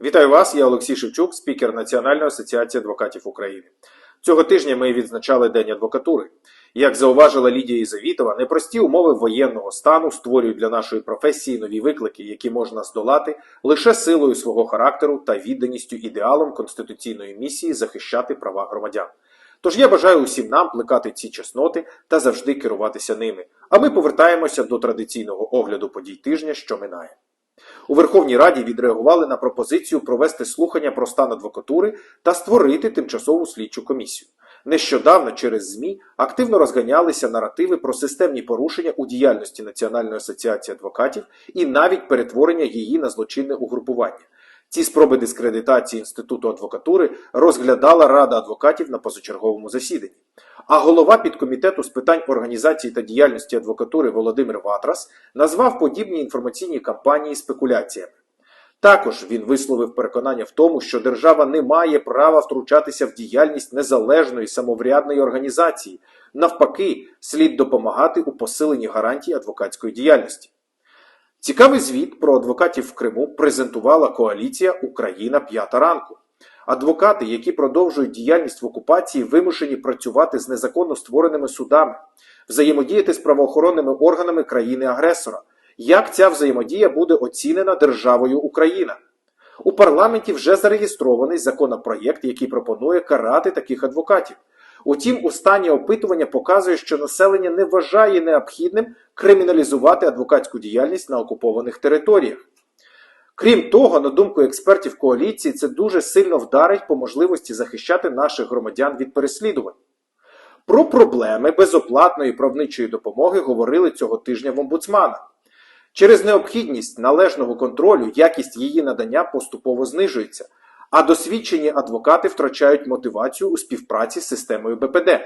Вітаю вас, я Олексій Шевчук, спікер Національної асоціації адвокатів України. Цього тижня ми відзначали День адвокатури. Як зауважила Лідія Ізавітова, непрості умови воєнного стану створюють для нашої професії нові виклики, які можна здолати лише силою свого характеру та відданістю ідеалам конституційної місії захищати права громадян. Тож я бажаю усім нам плекати ці чесноти та завжди керуватися ними. А ми повертаємося до традиційного огляду подій тижня, що минає. У Верховній Раді відреагували на пропозицію провести слухання про стан адвокатури та створити тимчасову слідчу комісію. Нещодавно через ЗМІ активно розганялися наративи про системні порушення у діяльності Національної асоціації адвокатів і навіть перетворення її на злочинне угрупування. Ці спроби дискредитації інституту адвокатури розглядала Рада адвокатів на позачерговому засіданні. А голова підкомітету з питань організації та діяльності адвокатури Володимир Ватрас назвав подібні інформаційні кампанії спекуляціями. Також він висловив переконання в тому, що держава не має права втручатися в діяльність незалежної самоврядної організації. Навпаки, слід допомагати у посиленні гарантій адвокатської діяльності. Цікавий звіт про адвокатів в Криму презентувала коаліція Україна п'ята ранку. Адвокати, які продовжують діяльність в окупації, вимушені працювати з незаконно створеними судами, взаємодіяти з правоохоронними органами країни-агресора. Як ця взаємодія буде оцінена державою Україна? У парламенті вже зареєстрований законопроєкт, який пропонує карати таких адвокатів. Утім, останнє опитування показує, що населення не вважає необхідним криміналізувати адвокатську діяльність на окупованих територіях. Крім того, на думку експертів коаліції, це дуже сильно вдарить по можливості захищати наших громадян від переслідувань. Про проблеми безоплатної правничої допомоги говорили цього тижня в омбудсмана. Через необхідність належного контролю якість її надання поступово знижується, а досвідчені адвокати втрачають мотивацію у співпраці з системою БПД.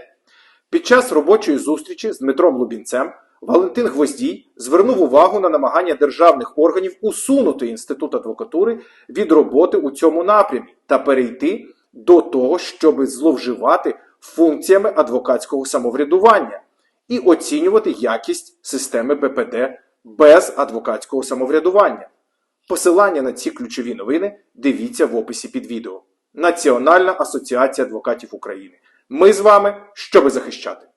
Під час робочої зустрічі з Дмитром Лубінцем Валентин Гвоздій звернув увагу на намагання державних органів усунути інститут адвокатури від роботи у цьому напрямі та перейти до того, щоб зловживати функціями адвокатського самоврядування і оцінювати якість системи БПД без адвокатського самоврядування. Посилання на ці ключові новини дивіться в описі під відео. Національна асоціація адвокатів України. Ми з вами, щоби захищати.